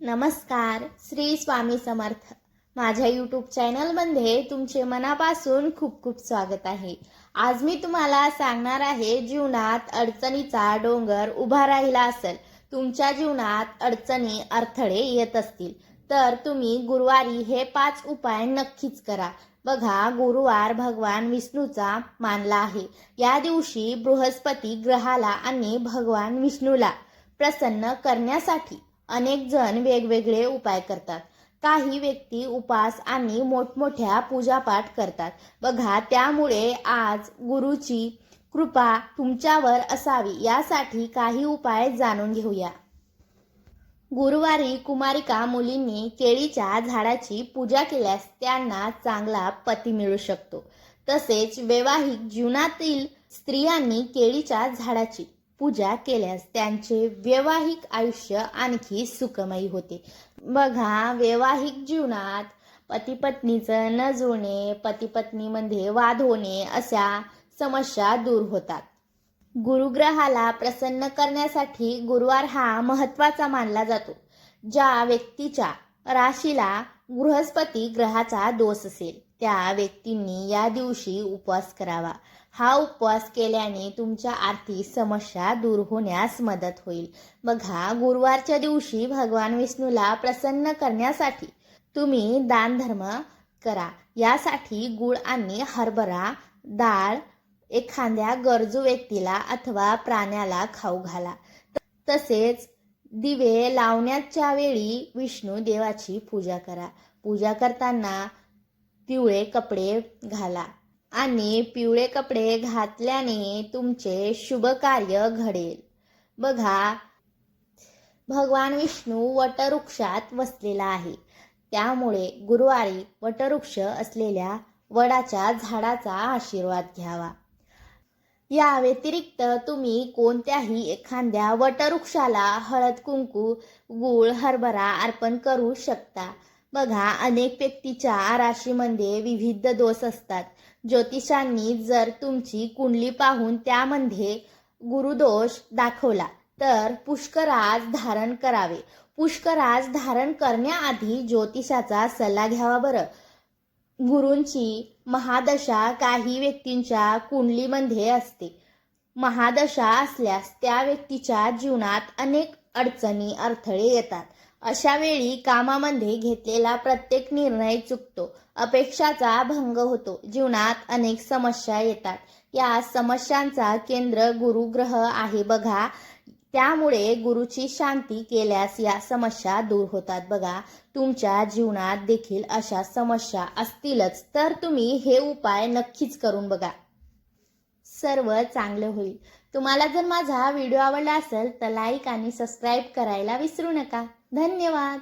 नमस्कार श्री स्वामी समर्थ. माझ्या यूट्यूब चॅनलमध्ये तुमचे मनापासून खूप खूप स्वागत आहे. आज मी तुम्हाला सांगणार आहे जीवनात अडचणीचा डोंगर उभा राहिला असेल. तुमच्या जीवनात अडचणी अडथळे येत असतील. तर तुम्ही गुरुवारी हे पाच उपाय नक्कीच करा. बघा गुरुवार भगवान विष्णूचा मानला आहे. या दिवशी बृहस्पती ग्रहाला आणि भगवान विष्णूला प्रसन्न करण्यासाठी अनेक जण वेगवेगळे उपाय करतात. काही व्यक्ती उपास आणि मोठमोठ्या पूजापाठ करतात. बघा त्यामुळे आज गुरुची कृपा तुमच्यावर असावी यासाठी काही उपाय जाणून घेऊया. गुरुवारी कुमारिका मुलींनी केळीच्या झाडाची पूजा केल्यास त्यांना चांगला पती मिळू शकतो. तसेच वैवाहिक जीवनातील स्त्रियांनी केळीच्या झाडाची पूजा केल्यास त्यांचे वैवाहिक आयुष्य आणखी सुखमयी होते. बघा वैवाहिक जीवनात पती पत्नीचं न जुळणे पती पत्नीमध्ये वाद होणे अशा समस्या दूर होतात. गुरुग्रहाला प्रसन्न करण्यासाठी गुरुवार हा महत्त्वाचा मानला जातो ज्या व्यक्तीच्या राशीला बृहस्पती ग्रहाचा दोष असेल. त्या व्यक्तींनी या दिवशी उपवास करावा. हा उपवास केल्याने तुमच्या आर्थिक समस्या दूर होण्यास मदत होईल. बघा गुरुवारच्या दिवशी भगवान विष्णूला प्रसन्न करण्यासाठी तुम्ही दानधर्म करा. यासाठी गुळ आणि हरभरा डाळ एखाद्या गरजू व्यक्तीला अथवा प्राण्याला खाऊ घाला. तसेच दिवे लावण्याच्या वेळी विष्णू देवाची पूजा करा. पूजा करताना पिवळे कपडे घाला आणि पिवळे कपडे घातल्याने तुमचे शुभ कार्य घडेल. बघा भगवान विष्णू वटवृक्षात वसलेला आहे. त्यामुळे गुरुवारी वटवृक्ष असलेल्या वडाच्या झाडाचा आशीर्वाद घ्यावा. या व्यतिरिक्त तुम्ही कोणत्याही एखाद्या वटवृक्षाला हळद कुंकू गूळ हरभरा अर्पण करू शकता. बघा अनेक व्यक्तीच्या राशीमध्ये विविध दोष असतात. ज्योतिषांनी जर तुमची कुंडली पाहून त्यामध्ये गुरुदोष दाखवला तर पुष्कराज धारण करावे. पुष्कराज धारण करण्याआधी ज्योतिषाचा सल्ला घ्यावा बरं. गुरूंची महादशा काही व्यक्तींच्या कुंडलीमध्ये असते. महादशा असल्यास त्या व्यक्तीच्या जीवनात अनेक अडचणी अडथळे येतात. अशा वेळी कामामध्ये घेतलेला प्रत्येक निर्णय चुकतो. अपेक्षाचा भंग होतो. जीवनात अनेक समस्या येतात. या समस्यांचा केंद्र गुरुग्रह आहे बघा. त्यामुळे गुरुची शांती केल्यास या समस्या दूर होतात बघा. तुमच्या जीवनात देखील अशा समस्या असतीलच. तर तुम्ही हे उपाय नक्कीच करून बघा. सर्व चांगले होईल. तुम्हाला जर माझा व्हिडिओ आवडला असेल तर लाईक आणि सबस्क्राईब करायला विसरू नका. धन्यवाद.